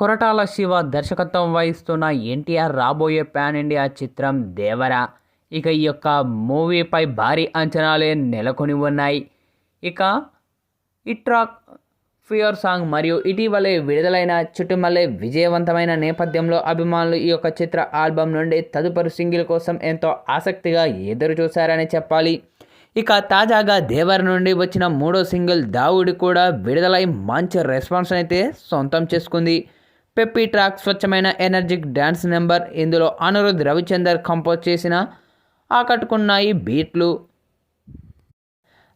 కొరటాల శివ దర్శకత్వం వహిస్తున్న ఎన్టీఆర్ రాబోయే ప్యాన్ ఇండియా చిత్రం దేవరా. ఇక ఈ యొక్క మూవీపై భారీ అంచనాలే నెలకొని ఉన్నాయి. ఇక ఇట్రాక్ ఫియర్ సాంగ్ మరియు ఇటీవలే విడుదలైన చుట్టుమల్లే విజయవంతమైన నేపథ్యంలో అభిమానులు ఈ యొక్క చిత్ర ఆల్బమ్ నుండి తదుపరి సింగిల్ కోసం ఎంతో ఆసక్తిగా ఎదురు చూశారని చెప్పాలి. ఇక తాజాగా దేవర్ నుండి వచ్చిన మూడో సింగిల్ దావుడి కూడా విడుదలై మంచి రెస్పాన్స్ అయితే సొంతం చేసుకుంది. పెప్పి ట్రాక్ స్వచ్ఛమైన ఎనర్జిక్ డ్యాన్స్ నెంబర్. ఇందులో అనిరుద్ రవిచందర్ కంపోజ్ చేసిన ఆకట్టుకున్నాయి బీట్లు.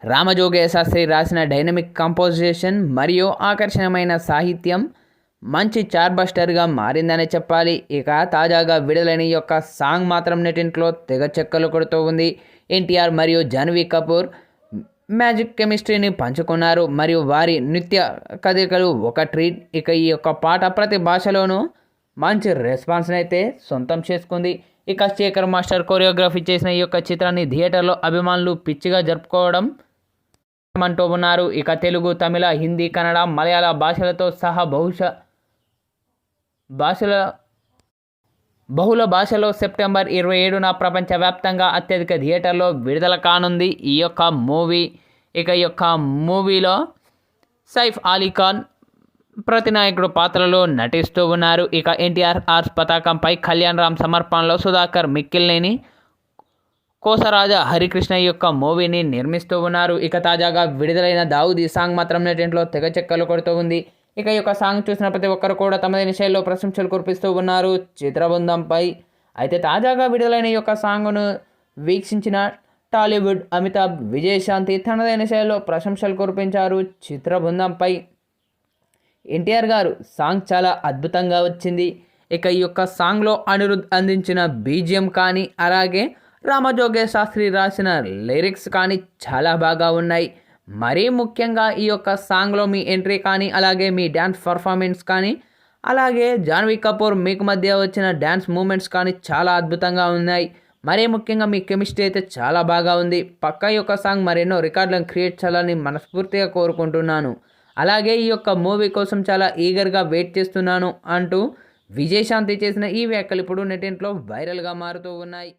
రామజోగయ్య శాస్త్రి రాసిన డైనమిక్ కంపోజిషన్ మరియు ఆకర్షణమైన సాహిత్యం మంచి చార్బస్టర్గా మారిందనే చెప్పాలి. ఇక తాజాగా విడుదలైన యొక్క సాంగ్ మాత్రం నెటింట్లో తెగ చెక్కలు కొడుతూ ఉంది. ఎన్టీఆర్ మరియు జాన్వీ కపూర్ మ్యాజిక్ కెమిస్ట్రీని పంచుకున్నారు. మరియు వారి నృత్య కదలికలు ఒక ట్రీట్. ఇక ఈ యొక్క పాట ప్రతి భాషలోనూ మంచి రెస్పాన్స్ని అయితే సొంతం చేసుకుంది. ఇక శేఖర్ మాస్టర్ కొరియోగ్రఫీ చేసిన ఈ యొక్క చిత్రాన్ని థియేటర్లో అభిమానులు పిచ్చిగా జరుపుకోవడం అంటూ ఉన్నారు. ఇక తెలుగు తమిళ హిందీ కన్నడ మలయాళ భాషలతో సహా బహుశా భాషల బహుళ భాషలో సెప్టెంబర్ ఇరవై ఏడున ప్రపంచవ్యాప్తంగా అత్యధిక థియేటర్లో విడుదల కానుంది ఈ యొక్క మూవీ. ఇక ఈ యొక్క మూవీలో సైఫ్ అలీఖాన్ ప్రతినాయకుడు పాత్రలో నటిస్తూ ఉన్నారు. ఇక ఎన్టీఆర్ ఆర్స్ పతాకంపై కళ్యాణ్ రామ్ సమర్పణలో సుధాకర్ మిక్కిల్నేని కోసరాజ హరికృష్ణ యొక్క మూవీని నిర్మిస్తూ ఉన్నారు. ఇక తాజాగా విడుదలైన దావుదీ సాంగ్ మాత్రం నెటింట్లో తెగ చెక్కలు కొడుతూ ఉంది. ఇక ఈ యొక్క సాంగ్ చూసిన ప్రతి ఒక్కరు కూడా తమదైన శైలిలో ప్రశంసలు కురిపిస్తూ ఉన్నారు. చిత్రబృందంపై అయితే తాజాగా విడుదలైన ఈ యొక్క సాంగ్ను వీక్షించిన టాలీవుడ్ అమితాబ్ విజయశాంతి తనదైన శైలిలో ప్రశంసలు కురిపించారు. చిత్రబృందంపై ఎన్టీఆర్ గారు సాంగ్ చాలా అద్భుతంగా వచ్చింది. ఇక ఈ యొక్క సాంగ్లో అనిరుద్ అందించిన బీజియం కానీ అలాగే రామజోగే శాస్త్రి రాసిన లిరిక్స్ కానీ చాలా బాగా ఉన్నాయి. మరీ ముఖ్యంగా ఈ యొక్క సాంగ్లో మీ ఎంట్రీ కానీ అలాగే మీ డ్యాన్స్ పర్ఫార్మెన్స్ కానీ అలాగే జాన్వీ కపూర్ మీకు మధ్య వచ్చిన డ్యాన్స్ మూమెంట్స్ కానీ చాలా అద్భుతంగా ఉన్నాయి. మరీ ముఖ్యంగా మీ కెమిస్ట్రీ అయితే చాలా బాగా ఉంది. పక్క యొక్క సాంగ్ మరెన్నో రికార్డులను క్రియేట్ చేయాలని మనస్ఫూర్తిగా కోరుకుంటున్నాను. అలాగే ఈ యొక్క మూవీ కోసం చాలా ఈగర్గా వెయిట్ చేస్తున్నాను అంటూ విజయశాంతి చేసిన ఈ వ్యాఖ్యలు ఇప్పుడు నెటింట్లో వైరల్గా మారుతూ ఉన్నాయి.